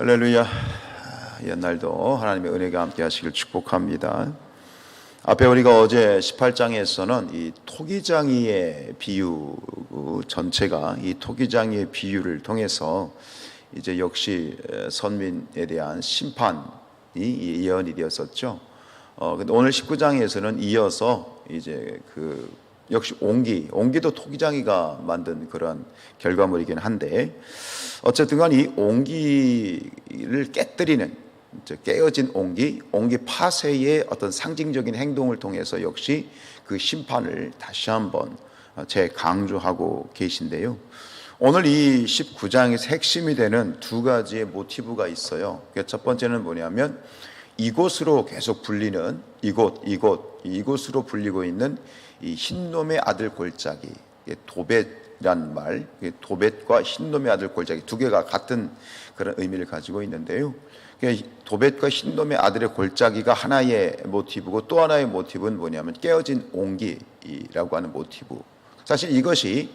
할렐루야. 옛날도 하나님의 은혜가 함께 하시길 축복합니다. 앞에 우리가 어제 18장에서는 이 토기장이의 비유 그 전체가 이 토기장이의 비유를 통해서 이제 역시 선민에 대한 심판이 예언이 되었었죠. 어, 근데 오늘 19장에서는 이어서 이제 그 역시 옹기, 옹기도 토기장이가 만든 그런 결과물이긴 한데 어쨌든 간 이 옹기를 깨뜨리는 깨어진 옹기, 옹기 파쇄의 어떤 상징적인 행동을 통해서 역시 그 심판을 다시 한번 재강조하고 계신데요. 오늘 이 19장에서 핵심이 되는 두 가지의 모티브가 있어요. 첫 번째는 뭐냐면 이곳으로 계속 불리는 이곳, 이곳, 이곳으로 불리고 있는 이 흰놈의 아들 골짜기, 도벳이란 말, 도벳과 흰놈의 아들 골짜기 두 개가 같은 그런 의미를 가지고 있는데요. 도벳과 흰놈의 아들의 골짜기가 하나의 모티브고 또 하나의 모티브는 뭐냐면 깨어진 옹기라고 하는 모티브. 사실 이것이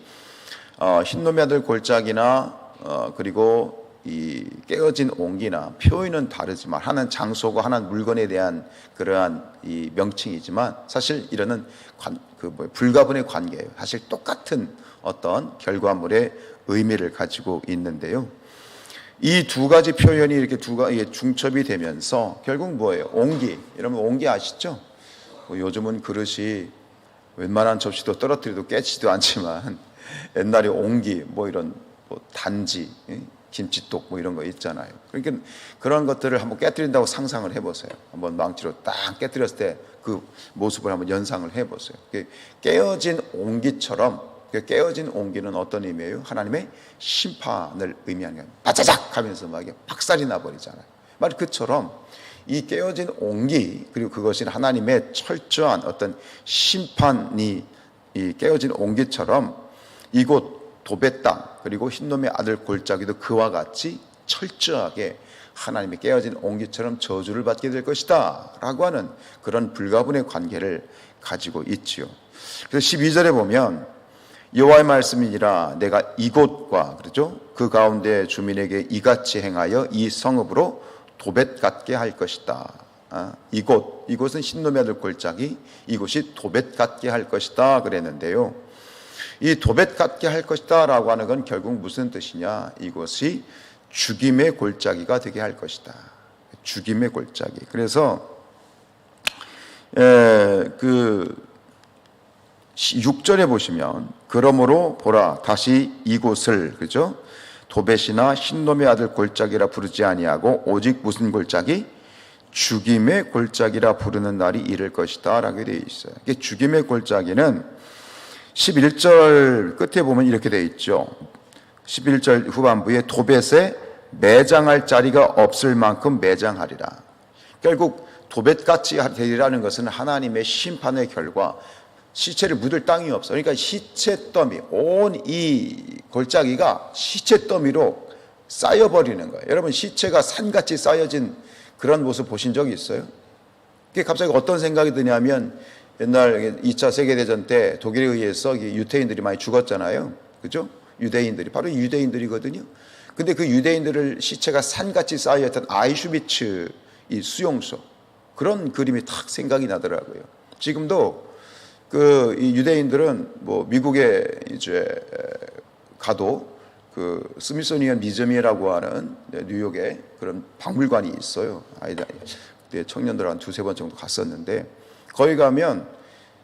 어, 흰놈의 아들 골짜기나 어, 그리고 이 깨어진 옹기나 표현은 다르지만 하나는 장소고 하나는 물건에 대한 그러한 이 명칭이지만 사실 이러는 관, 그 뭐 불가분의 관계예요. 사실 똑같은 어떤 결과물의 의미를 가지고 있는데요. 이 두 가지 표현이 이렇게 두 가지 중첩이 되면서 결국 뭐예요? 옹기. 여러분 옹기 아시죠? 뭐 요즘은 그릇이 웬만한 접시도 떨어뜨려도 깨지도 않지만 옛날에 옹기 뭐 이런 뭐 단지 김치독 뭐 이런 거 있잖아요. 그러니까 그런 것들을 한번 깨뜨린다고 상상을 해보세요. 한번 망치로 딱 깨뜨렸을 때 그 모습을 한번 연상을 해보세요. 깨어진 옹기처럼 깨어진 옹기는 어떤 의미예요? 하나님의 심판을 의미하는 거예요. 바자작 하면서 막 박살이 나버리잖아요. 말 그처럼 이 깨어진 옹기 그리고 그것이 하나님의 철저한 어떤 심판이 이 깨어진 옹기처럼 이곳 도벳 땅 그리고 흰놈의 아들 골짜기도 그와 같이 철저하게 하나님의 깨어진 옹기처럼 저주를 받게 될 것이다 라고 하는 그런 불가분의 관계를 가지고 있지요. 그래서 12절에 보면 여호와의 말씀이니라 내가 이곳과 그러죠? 그 가운데 주민에게 이같이 행하여 이 성읍으로 도벳 같게 할 것이다. 아, 이곳 이곳은 흰놈의 아들 골짜기 이곳이 도벳 같게 할 것이다 그랬는데요 이 도벳 같게 할 것이다 라고 하는 건 결국 무슨 뜻이냐? 이것이 죽임의 골짜기가 되게 할 것이다. 죽임의 골짜기. 그래서 에, 그 6절에 보시면 그러므로 보라 다시 이곳을 그죠? 도벳이나 흰놈의 아들 골짜기라 부르지 아니하고 오직 무슨 골짜기? 죽임의 골짜기라 부르는 날이 이를 것이다 라고 되어 있어요. 죽임의 골짜기는 11절 끝에 보면 이렇게 되어 있죠. 11절 후반부에 도벳에 매장할 자리가 없을 만큼 매장하리라. 결국 도벳같이 되리라는 것은 하나님의 심판의 결과 시체를 묻을 땅이 없어. 그러니까 시체 더미, 온 이 골짜기가 시체 더미로 쌓여버리는 거예요. 여러분 시체가 산같이 쌓여진 그런 모습 보신 적이 있어요? 그게 갑자기 어떤 생각이 드냐면 옛날 2차 세계대전 때 독일에 의해서 유태인들이 많이 죽었잖아요. 그죠? 유대인들이. 바로 유대인들이거든요. 근데 그 유대인들을 시체가 산같이 쌓여있던 아이슈비츠 이 수용소. 그런 그림이 탁 생각이 나더라고요. 지금도 그 유대인들은 뭐 미국에 이제 가도 그 스미소니언 미점이라고 하는 뉴욕에 그런 박물관이 있어요. 아이들 청년들 한 두세 번 정도 갔었는데 거기 가면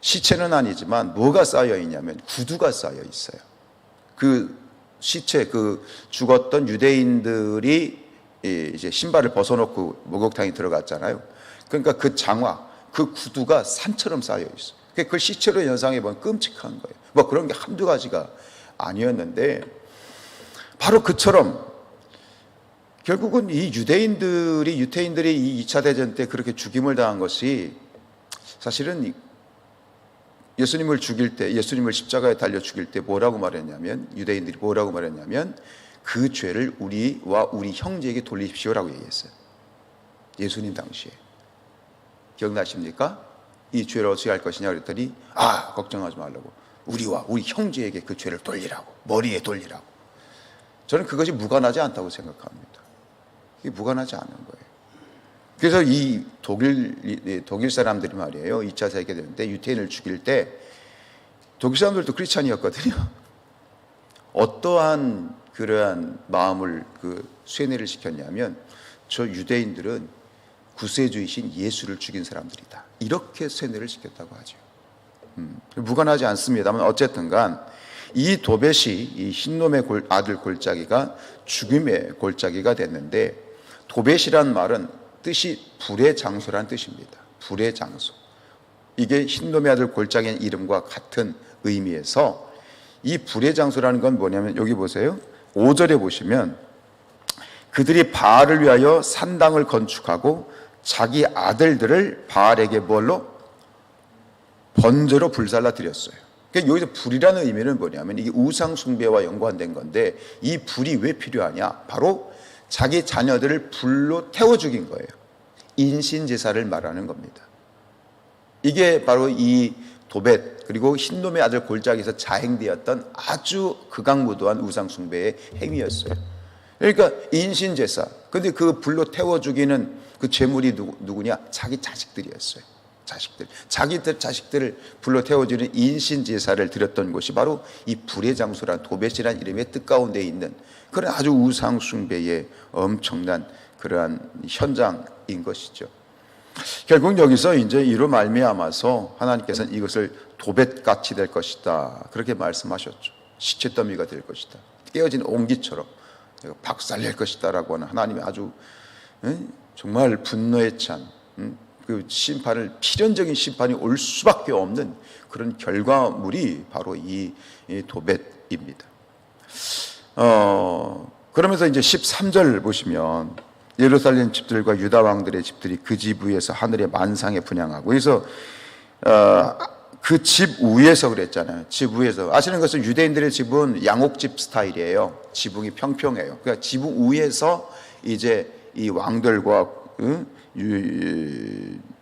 시체는 아니지만 뭐가 쌓여 있냐면 구두가 쌓여 있어요. 그 시체 그 죽었던 유대인들이 이제 신발을 벗어놓고 목욕탕에 들어갔잖아요. 그러니까 그 장화, 그 구두가 산처럼 쌓여 있어. 그걸 시체로 연상해 보면 끔찍한 거예요. 뭐 그런 게 한두 가지가 아니었는데 바로 그처럼 결국은 이 유대인들이 유태인들이 이 2차 대전 때 그렇게 죽임을 당한 것이 사실은 예수님을 죽일 때, 예수님을 십자가에 달려 죽일 때 뭐라고 말했냐면, 유대인들이 뭐라고 말했냐면, 그 죄를 우리와 우리 형제에게 돌리십시오라고 얘기했어요. 예수님 당시에. 기억나십니까? 이 죄를 어떻게 할 것이냐 그랬더니, 아, 걱정하지 말라고. 우리와 우리 형제에게 그 죄를 돌리라고. 머리에 돌리라고. 저는 그것이 무관하지 않다고 생각합니다. 이게 무관하지 않은 거예요. 그래서 이 독일 이 독일 사람들이 말이에요. 2차 세계대전 때 유태인을 죽일 때 독일 사람들도 크리스찬이었거든요. 어떠한 그러한 마음을 그 쇠뇌를 시켰냐면 저 유대인들은 구세주이신 예수를 죽인 사람들이다. 이렇게 쇠뇌를 시켰다고 하죠. 음, 무관하지 않습니다만 어쨌든간 이 도벳이 이 흰놈의 골, 아들 골짜기가 죽음의 골짜기가 됐는데 도벳이란 말은 뜻이 불의 장소란 뜻입니다. 불의 장소. 이게 흰놈의 아들 골짜기의 이름과 같은 의미에서 이 불의 장소라는 건 뭐냐면 여기 보세요. 5절에 보시면 그들이 바알을 위하여 산당을 건축하고 자기 아들들을 바알에게 뭘로 번제로 불살라 드렸어요. 그러니까 여기서 불이라는 의미는 뭐냐면 이게 우상 숭배와 연관된 건데 이 불이 왜 필요하냐? 바로 자기 자녀들을 불로 태워 죽인 거예요. 인신 제사를 말하는 겁니다. 이게 바로 이 도벳 그리고 흰놈의 아들 골짜기에서 자행되었던 아주 극악무도한 우상 숭배의 행위였어요. 그러니까 인신 제사. 근데 그 불로 태워 죽이는 그 죄물이 누구, 누구냐? 자기 자식들이었어요. 자식들. 자기들 자식들을 불로 태워주는 인신 제사를 드렸던 곳이 바로 이 불의 장소란 도벳이란 이름의 뜻 가운데 있는 그런 아주 우상 숭배의 엄청난 그러한 현장인 것이죠. 결국 여기서 이제 이로 말미암아서 하나님께서는 이것을 도벳 같이 될 것이다 그렇게 말씀하셨죠. 시체 더미가 될 것이다. 깨어진 옹기처럼 박살낼 것이다라고 하는 하나님의 아주 정말 분노에 찬 그 심판을 필연적인 심판이 올 수밖에 없는 그런 결과물이 바로 이, 이 도벳입니다. 어, 그러면서 이제 13절 보시면 예루살렘 집들과 유다 왕들의 집들이 그 집 위에서 하늘의 만상에 분양하고 그래서 어, 그 집 위에서 그랬잖아요. 집 위에서 아시는 것은 유대인들의 집은 양옥집 스타일이에요. 지붕이 평평해요. 그러니까 지붕 위에서 이제 이 왕들과 응?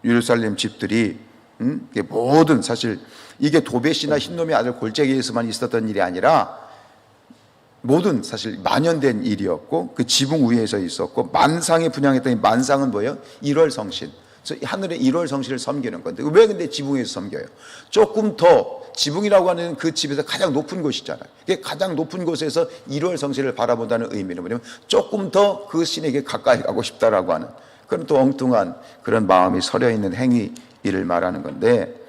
예루살렘 집들이 응? 모든 사실 이게 도벳이나 흰놈의 아들 골짜기에서만 있었던 일이 아니라 모든 사실 만연된 일이었고 그 지붕 위에서 있었고 만상에 분양했더니 만상은 뭐예요? 1월 성신. 하늘의 1월 성신을 섬기는 건데 왜 근데 지붕에서 섬겨요? 조금 더 지붕이라고 하는 그 집에서 가장 높은 곳이잖아요. 가장 높은 곳에서 1월 성신을 바라본다는 의미는 뭐냐면 조금 더 그 신에게 가까이 가고 싶다라고 하는 그런 또 엉뚱한 그런 마음이 서려 있는 행위를 말하는 건데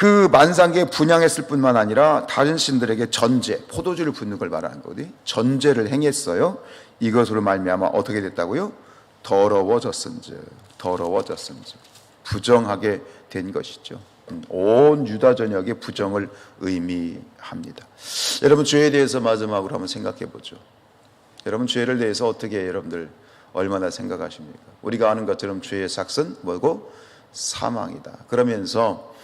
그 만상계 분양했을 뿐만 아니라 다른 신들에게 전제, 포도주를 붓는 걸 말하는 거거든요. 전제를 행했어요. 이것으로 말미암아 어떻게 됐다고요? 더러워졌은즉, 더러워졌은즉, 부정하게 된 것이죠. 음, 온 유다 전역의 부정을 의미합니다. 여러분 죄에 대해서 마지막으로 한번 생각해 보죠. 여러분 죄를 대해서 어떻게 여러분들 얼마나 생각하십니까? 우리가 아는 것처럼 죄의 삭은 뭐고 사망이다. 그러면서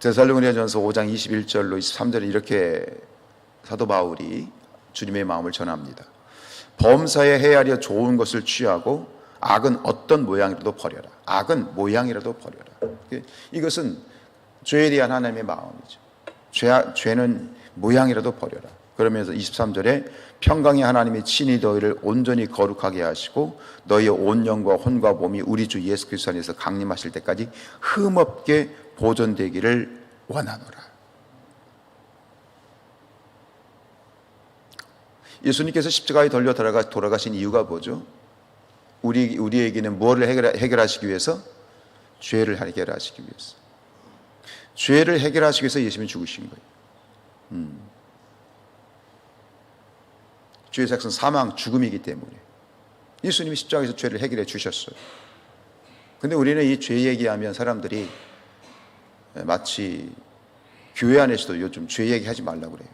데살로니가전서 5장 21절로 23절에 이렇게 사도 바울이 주님의 마음을 전합니다. 범사에 헤아려 좋은 것을 취하고 악은 어떤 모양이라도 버려라. 악은 모양이라도 버려라. 이것은 죄에 대한 하나님의 마음이죠. 죄, 죄는 모양이라도 버려라. 그러면서 23절에 평강의 하나님이 친히 너희를 온전히 거룩하게 하시고 너희의 온 영과 혼과 몸이 우리 주 예수 그리스도 안에서 강림하실 때까지 흠없게 보존되기를 원하노라. 예수님께서 십자가에 돌려 돌아가, 돌아가신 이유가 뭐죠? 우리, 우리에게는 뭐를 해결, 해결하 시기 위해서? 죄를 해결하시기 위해서. 죄를 해결하시기 위해서 예수님이 죽으신 거예요. 음. 죄의 삭은 사망, 죽음이기 때문에. 예수님이 십자가에서 죄를 해결해 주셨어요. 근데 우리는 이 죄 얘기하면 사람들이 마치 교회 안에서도 요즘 죄 얘기하지 말라고 그래요.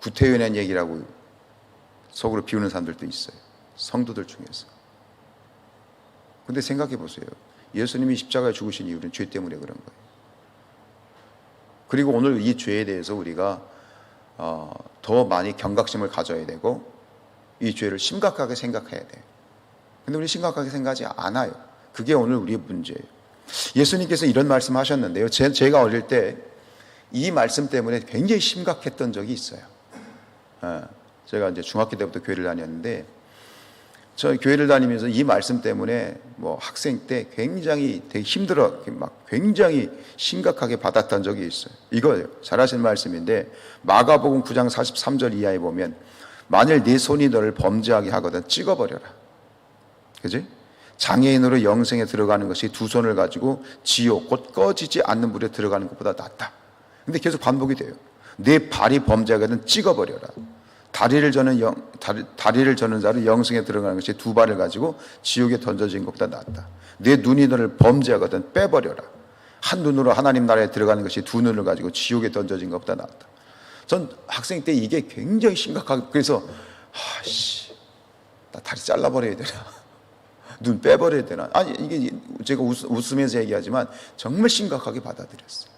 구태연한 얘기라고 속으로 비우는 사람들도 있어요. 성도들 중에서. 근데 생각해 보세요. 예수님이 십자가에 죽으신 이유는 죄 때문에 그런 거예요. 그리고 오늘 이 죄에 대해서 우리가 어, 더 많이 경각심을 가져야 되고 이 죄를 심각하게 생각해야 돼요. 근데 우리 심각하게 생각하지 않아요. 그게 오늘 우리의 문제예요. 예수님께서 이런 말씀 하셨는데요. 제, 제가 어릴 때 이 말씀 때문에 굉장히 심각했던 적이 있어요. 어, 제가 이제 중학교 때부터 교회를 다녔는데 저 교회를 다니면서 이 말씀 때문에 뭐 학생 때 굉장히 되게 힘들어 막 굉장히 심각하게 받았던 적이 있어요. 이거예요. 잘하신 말씀인데 마가복음 9장 43절 이하에 보면 만일 네 손이 너를 범죄하게 하거든 찍어버려라. 그지? 장애인으로 영생에 들어가는 것이 두 손을 가지고 지옥 곧 꺼지지 않는 물에 들어가는 것보다 낫다. 근데 계속 반복이 돼요. 내 발이 범죄하거든 찍어버려라. 다리를 저는 영, 다리, 다리를 저는 자를 영생에 들어가는 것이 두 발을 가지고 지옥에 던져진 것보다 낫다. 내 눈이 너를 범죄하거든 빼버려라. 한 눈으로 하나님 나라에 들어가는 것이 두 눈을 가지고 지옥에 던져진 것보다 낫다. 전 학생 때 이게 굉장히 심각하게 그래서 아씨 나 다리 잘라버려야 되나 눈 빼버려야 되나 아니 이게 제가 웃, 웃으면서 얘기하지만 정말 심각하게 받아들였어요.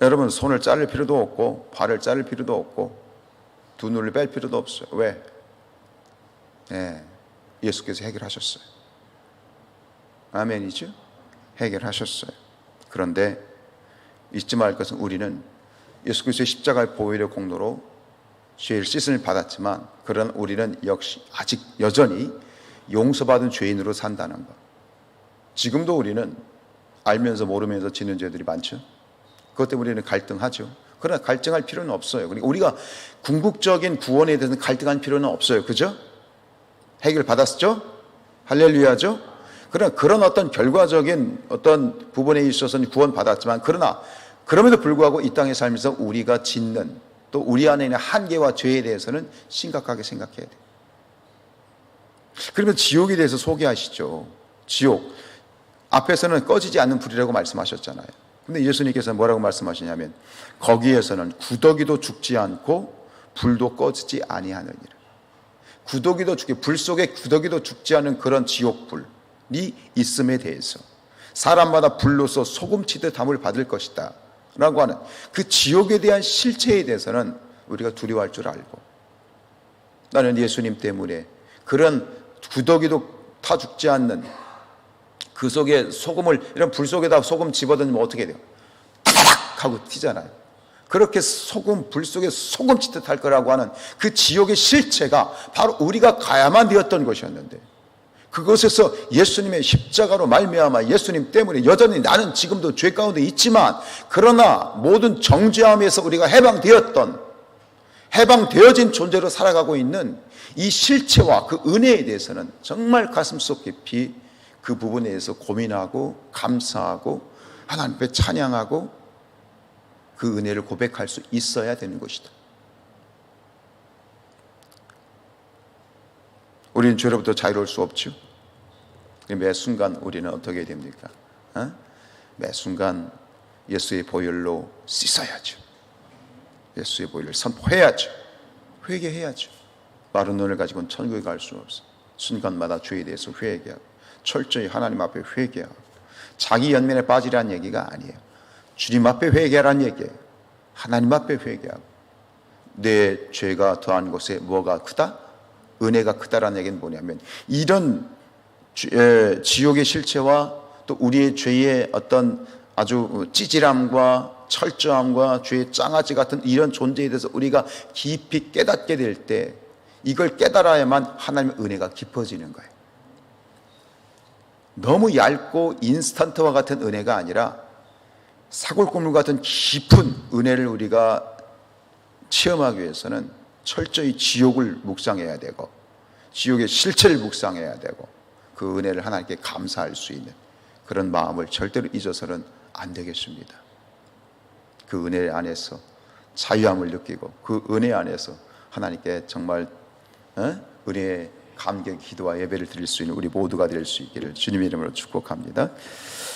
여러분 손을 자를 필요도 없고 발을 자를 필요도 없고 두 눈을 뺄 필요도 없어요. 왜? 예, 예수께서 해결하셨어요. 아멘이죠? 해결하셨어요. 그런데 잊지 말 것은 우리는 예수 그리스도의 십자가의 보혈의 공로로 죄를 씻음을 받았지만 그런 우리는 역시 아직 여전히 용서받은 죄인으로 산다는 것. 지금도 우리는 알면서 모르면서 짓는 죄들이 많죠. 그것 때문에 우리는 갈등하죠. 그러나 갈등할 필요는 없어요. 그러니까 우리가 궁극적인 구원에 대해서 갈등할 필요는 없어요. 그죠? 해결 받았죠? 할렐루야죠? 그러나 그런 어떤 결과적인 어떤 부분에 있어서는 구원 받았지만 그러나 그럼에도 불구하고 이 땅에 살면서 우리가 짓는 또 우리 안에 있는 한계와 죄에 대해서는 심각하게 생각해야 돼요. 그러면 지옥에 대해서 소개하시죠. 지옥. 앞에서는 꺼지지 않는 불이라고 말씀하셨잖아요. 근데 예수님께서 뭐라고 말씀하시냐면 거기에서는 구더기도 죽지 않고 불도 꺼지지 아니하느니라. 구더기도 죽게 불 속에 구더기도 죽지 않은 그런 지옥불이 있음에 대해서 사람마다 불로서 소금치듯 담을 받을 것이다. 라고 하는 그 지옥에 대한 실체에 대해서는 우리가 두려워할 줄 알고 나는 예수님 때문에 그런 구더기도 타 죽지 않는 그 속에 소금을 이런 불 속에다 소금 집어넣으면 어떻게 돼요? 타닥 하고 튀잖아요. 그렇게 소금 불 속에 소금 치듯 할 거라고 하는 그 지옥의 실체가 바로 우리가 가야만 되었던 것이었는데 그것에서 예수님의 십자가로 말미암아 예수님 때문에 여전히 나는 지금도 죄 가운데 있지만 그러나 모든 정죄함에서 우리가 해방되었던 해방되어진 존재로 살아가고 있는 이 실체와 그 은혜에 대해서는 정말 가슴속 깊이 그 부분에 대해서 고민하고 감사하고 하나님 앞에 찬양하고 그 은혜를 고백할 수 있어야 되는 것이다. 우리는 죄로부터 자유로울 수 없죠. 매 순간 우리는 어떻게 됩니까? 어? 매 순간 예수의 보혈로 씻어야죠. 예수의 보혈을 선포해야죠. 회개해야죠. 마른 눈을 가지고는 천국에 갈 수 없어. 순간마다 죄에 대해서 회개하고 철저히 하나님 앞에 회개하고 자기 연민에 빠지라는 얘기가 아니에요. 주님 앞에 회개하라는 얘기예요. 하나님 앞에 회개하고 내 죄가 더한 곳에 뭐가 크다? 은혜가 크다라는 얘기는 뭐냐면 이런 지옥의 실체와 또 우리의 죄의 어떤 아주 찌질함과 철저함과 죄의 짱아지 같은 이런 존재에 대해서 우리가 깊이 깨닫게 될 때 이걸 깨달아야만 하나님의 은혜가 깊어지는 거예요. 너무 얇고 인스턴트와 같은 은혜가 아니라 사골고물 같은 깊은 은혜를 우리가 체험하기 위해서는 철저히 지옥을 묵상해야 되고 지옥의 실체를 묵상해야 되고 그 은혜를 하나님께 감사할 수 있는 그런 마음을 절대로 잊어서는 안 되겠습니다. 그 은혜 안에서 자유함을 느끼고 그 은혜 안에서 하나님께 정말 어? 은혜의 감격 기도와 예배를 드릴 수 있는 우리 모두가 될 수 있기를 주님의 이름으로 축복합니다.